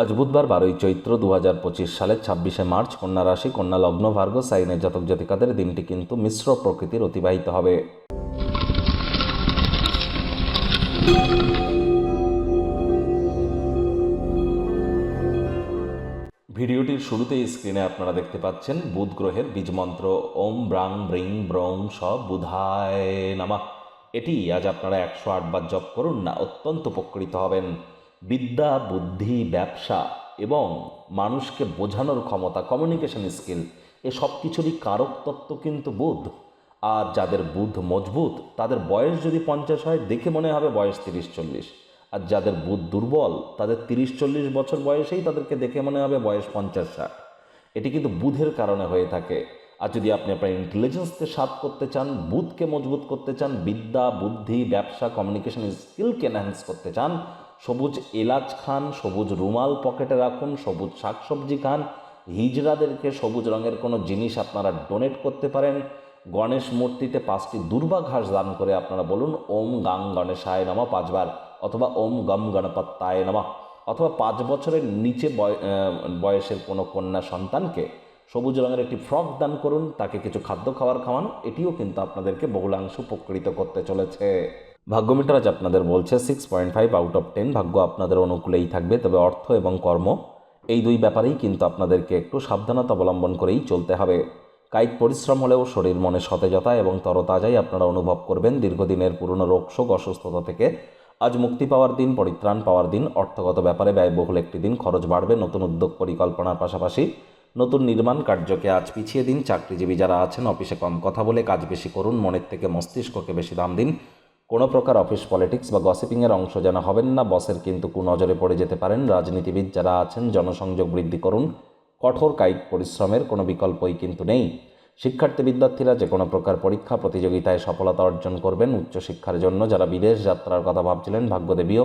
আজ বুধবার বারোই চৈত্র দু হাজার পঁচিশ সালের ছাব্বিশে মার্চ, কন্যা রাশি, কন্যা লগ্ন ভার্গ সাইনের জাতক জাতিকাদের দিনটি কিন্তু মিশ্র প্রকৃতির অতিবাহিত হবে। ভিডিওটির শুরুতেই স্ক্রিনে আপনারা দেখতে পাচ্ছেন বুধ গ্রহের বীজমন্ত্র ওম ব্রাং ব্রিং ব্রং স বুধায় নামা। এটি আজ আপনারা একশো আটবার জপ করুন না, অত্যন্ত উপকৃত হবেন। বিদ্যা, বুদ্ধি, ব্যবসা এবং মানুষকে বোঝানোর ক্ষমতা কমিউনিকেশন স্কিল এ সব কিছুরই কারক তত্ত্ব কিন্তু বুধ। আর যাদের বুধ মজবুত, তাদের বয়স যদি পঞ্চাশ হয়, দেখে মনে হবে বয়স তিরিশ, চল্লিশ। আর যাদের বুধ দুর্বল, তাদের তিরিশ, চল্লিশ বছর বয়সেই তাদেরকে দেখে মনে হবে বয়স পঞ্চাশ, ষাট। এটি কিন্তু বুধের কারণে হয়ে থাকে। আর যদি আপনি আপনার ইন্টেলিজেন্সকে সাপ করতে চান বুথকে মজবুত করতে চান, বিদ্যা, বুদ্ধি, ব্যবসা কমিউনিকেশন স্কিলকে এনহ্যান্স করতে চান, সবুজ এলাচ খান, সবুজ রুমাল পকেটে রাখুন, সবুজ শাকসবজি খান, হিজড়াদেরকে সবুজ রঙের কোনো জিনিস আপনারা ডোনেট করতে পারেন, গণেশ মূর্তিতে পাঁচটি দুর্বা ঘাস দান করে আপনারা বলুন, ওম গাং গণেশায় নামা পাঁচবার, অথবা ওম গম গণপত্তায় নামা, অথবা পাঁচ বছরের নিচে বয়- বয়সের কোনো কন্যা সন্তানকে সবুজ রঙের একটি ফ্রক দান করুন, তাকে কিছু খাদ্য খাবার খাওয়ান, এটিও কিন্তু আপনাদেরকে বহুলাংশ উপকৃত করতে চলেছে। ভাগ্যমিটার আজ আপনাদের বলছে six point five out of ten ভাগ্য আপনাদের অনুকূলেই থাকবে, তবে অর্থ এবং কর্ম, এই দুই ব্যাপারেই কিন্তু আপনাদেরকে একটু সাবধানতা অবলম্বন করেই চলতে হবে। কায়িক পরিশ্রম হলেও শরীর মনে সতেজতা এবং তরতাজাই আপনারা অনুভব করবেন দীর্ঘদিনের পুরনো রোগশোক অসুস্থতা থেকে। আজ মুক্তি পাওয়ার দিন, পরিত্রাণ পাওয়ার দিন, অর্থগত ব্যাপারে ব্যয়বহুল একটি দিন, খরচ বাড়বে, নতুন উদ্যোগ পরিকল্পনার পাশাপাশি নতুন নির্মাণ কার্যকে আজ পিছিয়ে দিন চাকরিজীবী যারা আছেন, অফিসে কম কথা বলে কাজ বেশি করুন, মনের থেকে মস্তিষ্ককে বেশি দাম দিন। কোনো প্রকার অফিস পলিটিক্স বা গসিপিংয়ের অংশ যেন হবেন না, বসের কিন্তু কুনজরে পড়ে যেতে পারেন। রাজনীতিবিদ যারা আছেন, জনসংযোগ বৃদ্ধি করুন। কঠোর কায়িক পরিশ্রমের কোনো বিকল্পই কিন্তু নেই। শিক্ষার্থী বিদ্যার্থীরা যে কোনো প্রকার পরীক্ষা, প্রতিযোগিতায় সফলতা অর্জন করবেন। উচ্চশিক্ষার জন্য যারা বিদেশ যাত্রার কথা ভাবছিলেন, ভাগ্যদেবীও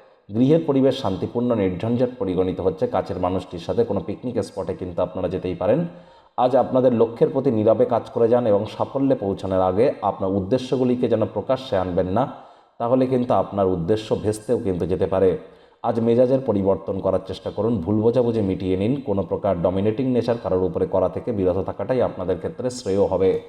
গৃহের পরিবেশ শান্তিপূর্ণ, নির্ঝঞ্ঝাট পরিগণিত হচ্ছে। কাছের মানুষটির সাথে কোনো পিকনিক স্পটে কিন্তু আপনারা যেতেই পারেন। আজ আপনাদের লক্ষ্যের প্রতি নীরবে কাজ করে যান এবং সাফল্যে পৌঁছানোর আগে আপনার উদ্দেশ্যগুলিকে যেন প্রকাশ্যে আনবেন না, তাহলে কিন্তু আপনার উদ্দেশ্য ভেস্তেও কিন্তু যেতে পারে। আজ মেজাজের পরিবর্তন করার চেষ্টা করুন, ভুল বোঝাবুঝি মিটিয়ে নিন। কোনো প্রকার ডমিনেটিং নেচার কারোর উপরে করা থেকে বিরত থাকাটাই আপনাদের ক্ষেত্রে শ্রেয় হবে।